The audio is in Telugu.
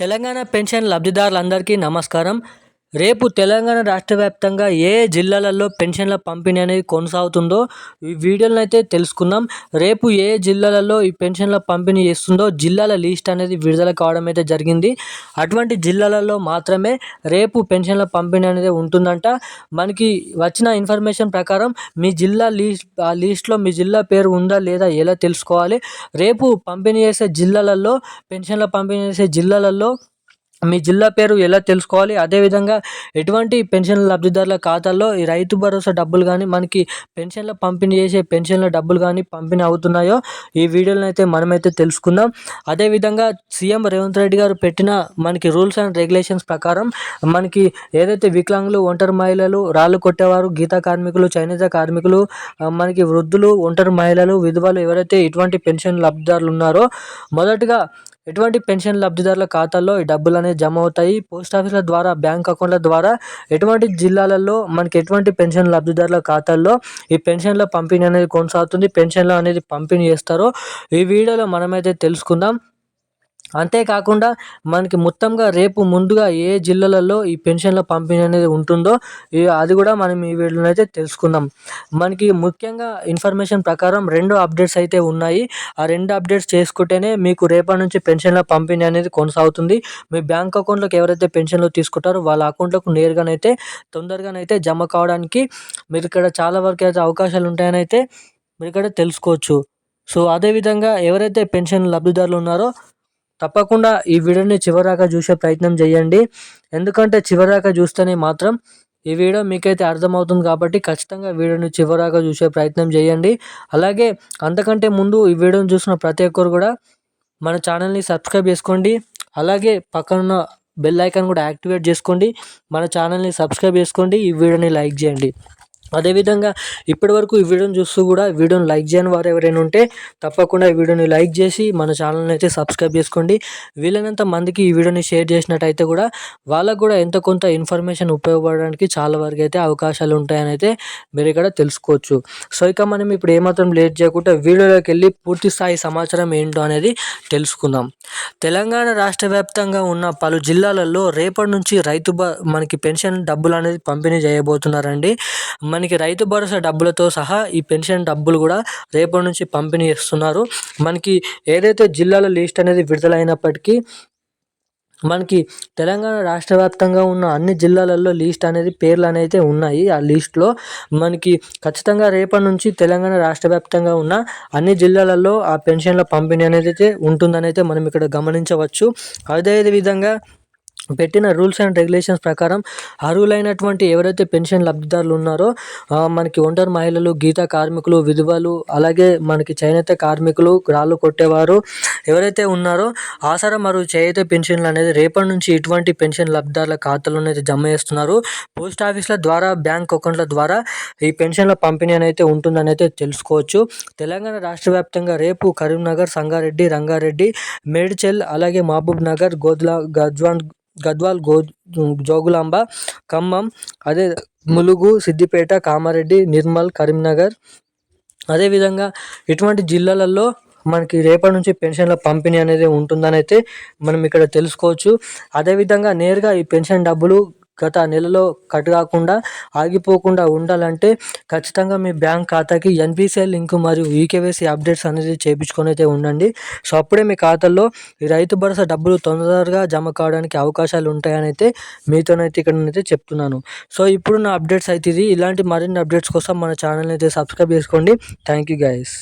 తెలంగాణ పెన్షన్ లబ్ధిదారులందరికీ నమస్కారం. రేపు తెలంగాణ రాష్ట్ర వ్యాప్తంగా ఏ జిల్లాలలో పెన్షన్ల పంపిణీ అనేది కొనసాగుతుందో ఈ వీడియోలను అయితే తెలుసుకుందాం. రేపు ఏ జిల్లాలలో ఈ పెన్షన్ల పంపిణీ చేస్తుందో జిల్లాల లిస్ట్ అనేది విడుదల కావడం అయితే జరిగింది. అటువంటి జిల్లాలలో మాత్రమే రేపు పెన్షన్ల పంపిణీ అనేది ఉంటుందంట. మనకి వచ్చిన ఇన్ఫర్మేషన్ ప్రకారం మీ జిల్లా లీస్ట్ ఆ లిస్ట్లో మీ జిల్లా పేరు ఉందా లేదా ఎలా తెలుసుకోవాలి? రేపు పంపిణీ చేసే జిల్లాలలో పెన్షన్ల పంపిణీ చేసే జిల్లాలలో మీ జిల్లా పేరు ఎలా తెలుసుకోవాలి? అదేవిధంగా ఎటువంటి పెన్షన్ లబ్ధిదారుల ఖాతాల్లో ఈ రైతు భరోసా డబ్బులు కానీ మనకి పెన్షన్ల పంపిణీ చేసే పెన్షన్ల డబ్బులు కానీ పంపిణీ అవుతున్నాయో ఈ వీడియోలను అయితే మనమైతే తెలుసుకుందాం. అదేవిధంగా సీఎం రేవంత్ రెడ్డి గారు పెట్టిన మనకి రూల్స్ అండ్ రెగ్యులేషన్స్ ప్రకారం మనకి ఏదైతే వికలాంగులు ఒంటరి మహిళలు రాళ్ళు కొట్టేవారు గీతా కార్మికులు చేనేత కార్మికులు మనకి వృద్ధులు ఒంటరి మహిళలు విధవలు ఎవరైతే ఇటువంటి పెన్షన్ లబ్ధిదారులు ఉన్నారో మొదటగా ఎటువంటి పెన్షన్ లబ్ధిదారుల ఖాతాల్లో ఈ డబ్బులు అనేది జమ అవుతాయి పోస్ట్ ఆఫీసుల ద్వారా బ్యాంక్ అకౌంట్ల ద్వారా ఎటువంటి జిల్లాలలో మనకి ఎటువంటి పెన్షన్ లబ్ధిదారుల ఖాతాల్లో ఈ పెన్షన్ల పంపిణీ అనేది కొనసాగుతుంది? పెన్షన్లు అనేది పంపిణీ చేస్తారో? ఈ వీడియోలో మనమైతే తెలుసుకుందాం. అంతేకాకుండా మనకి మొత్తంగా రేపు ముందుగా ఏ జిల్లాలలో ఈ పెన్షన్ల పంపిణీ అనేది ఉంటుందో అది కూడా మనం ఈ వీడియోలో అయితే తెలుసుకుందాం. మనకి ముఖ్యంగా ఇన్ఫర్మేషన్ ప్రకారం రెండు అప్డేట్స్ అయితే ఉన్నాయి. ఆ రెండు అప్డేట్స్ చేసుకుంటేనే మీకు రేపటి నుంచి పెన్షన్ల పంపిణీ అనేది కొనసాగుతుంది. మీ బ్యాంక్ అకౌంట్లోకి ఎవరైతే పెన్షన్లు తీసుకుంటారో వాళ్ళ అకౌంట్లకు నేరుగానైతే తొందరగానైతే జమ కావడానికి మీరు ఇక్కడ చాలా వరకు అయితే అవకాశాలు ఉంటాయని అయితే మీరు ఇక్కడ తెలుసుకోవచ్చు. సో అదేవిధంగా ఎవరైతే పెన్షన్ లబ్ధిదారులు ఉన్నారో తప్పకుండా ఈ వీడియోని చివరిదాకా చూసే ప్రయత్నం చేయండి. ఎందుకంటే చివరిదాకా చూస్తేనే మాత్రం ఈ వీడియో మీకైతే అర్థమవుతుంది కాబట్టి ఖచ్చితంగా వీడియోని చివరిదాకా చూసే ప్రయత్నం చేయండి. అలాగే అంతకంటే ముందు ఈ వీడియోని చూసిన ప్రతి ఒక్కరు కూడా మన ఛానల్ని సబ్స్క్రైబ్ చేసుకోండి. అలాగే పక్కన బెల్ ఐకాన్ కూడా యాక్టివేట్ చేసుకోండి. మన ఛానల్ని సబ్స్క్రైబ్ చేసుకోండి. ఈ వీడియోని లైక్ చేయండి. అదేవిధంగా ఇప్పటివరకు ఈ వీడియోని చూస్తూ కూడా వీడియోని లైక్ చేయని వారు ఎవరైనా ఉంటే తప్పకుండా ఈ వీడియోని లైక్ చేసి మన ఛానల్ని అయితే సబ్స్క్రైబ్ చేసుకోండి. వీలైనంత మందికి ఈ వీడియోని షేర్ చేసినట్టయితే కూడా వాళ్ళకు కూడా ఎంత కొంత ఇన్ఫర్మేషన్ ఉపయోగపడడానికి చాలా వరకు అయితే అవకాశాలు ఉంటాయని అయితే మీరు ఇక్కడ తెలుసుకోవచ్చు. సో ఇక మనం ఇప్పుడు ఏమాత్రం లేట్ చేయకుండా వీడియోలోకి వెళ్ళి పూర్తి స్థాయి సమాచారం ఏంటో అనేది తెలుసుకుందాం. తెలంగాణ రాష్ట్ర వ్యాప్తంగా ఉన్న పలు జిల్లాలలో రేపటి నుంచి రైతు మనకి పెన్షన్ డబ్బులు అనేది పంపిణీ చేయబోతున్నారండి. మనకి రైతు భరోసా డబ్బులతో సహా ఈ పెన్షన్ డబ్బులు కూడా రేపటి నుంచి పంపిణీ చేస్తున్నారు. మనకి ఏదైతే జిల్లాల లిస్ట్ అనేది విడుదలైనప్పటికీ మనకి తెలంగాణ రాష్ట్ర వ్యాప్తంగా ఉన్న అన్ని జిల్లాలలో లిస్ట్ అనేది పేర్లు అనేది ఉన్నాయి ఆ లిస్ట్లో మనకి ఖచ్చితంగా రేపటి నుంచి తెలంగాణ రాష్ట్ర వ్యాప్తంగా ఉన్న అన్ని జిల్లాలలో ఆ పెన్షన్ల పంపిణీ అనేది అయితే ఉంటుందని అయితే మనం ఇక్కడ గమనించవచ్చు. అదే విధంగా పెట్టిన రూల్స్ అండ్ రెగ్యులేషన్స్ ప్రకారం అర్హులైనటువంటి ఎవరైతే పెన్షన్ లబ్ధిదారులు ఉన్నారో మనకి ఒంటరి మహిళలు గీత కార్మికులు విధవలు అలాగే మనకి చేనేత కార్మికులు రాళ్ళు కొట్టేవారు ఎవరైతే ఉన్నారో ఆసరా మరియు చేనేత పెన్షన్లు అనేది రేపటి నుంచి ఇటువంటి పెన్షన్ లబ్ధిదారుల ఖాతాలో అయితే జమ చేస్తున్నారు. పోస్ట్ ఆఫీసుల ద్వారా బ్యాంక్ అకౌంట్ల ద్వారా ఈ పెన్షన్ల పంపిణీ అనేది ఉంటుందని అయితే తెలుసుకోవచ్చు. తెలంగాణ రాష్ట్ర వ్యాప్తంగా రేపు కరీంనగర్ సంగారెడ్డి రంగారెడ్డి మేడ్చల్ అలాగే మహబూబ్ నగర్ గోద్లా గజ్వాన్ గద్వాల్ గో జోగులాంబ ఖమ్మం అదే ములుగు సిద్దిపేట కామారెడ్డి నిర్మల్ కరీంనగర్. అదేవిధంగా ఇటువంటి జిల్లాలలో మనకి రేపటి నుంచి పెన్షన్ల పంపిణీ అనేది ఉంటుందని అయితే మనం ఇక్కడ తెలుసుకోవచ్చు. అదేవిధంగా నేరుగా ఈ పెన్షన్ డబ్బులు గత నెలలో కట్ కాకుండా ఆగిపోకుండా ఉండాలంటే ఖచ్చితంగా మీ బ్యాంక్ ఖాతాకి ఎన్పిసిఐ లింక్ మరియు ఈకేవైసీ అప్డేట్స్ అనేది చేయించుకొని అయితే ఉండండి. సో అప్పుడే మీ ఖాతాలో ఈ రైతు భరోసా డబ్బులు తొందరగా జమ కావడానికి అవకాశాలు ఉంటాయని అయితే మీతోనైతే ఇక్కడ అయితే చెప్తున్నాను. సో ఇప్పుడు నా అప్డేట్స్ అయితే ఇది. ఇలాంటి మరిన్ని అప్డేట్స్ కోసం మన ఛానల్ని అయితే సబ్స్క్రైబ్ చేసుకోండి. Thank you guys.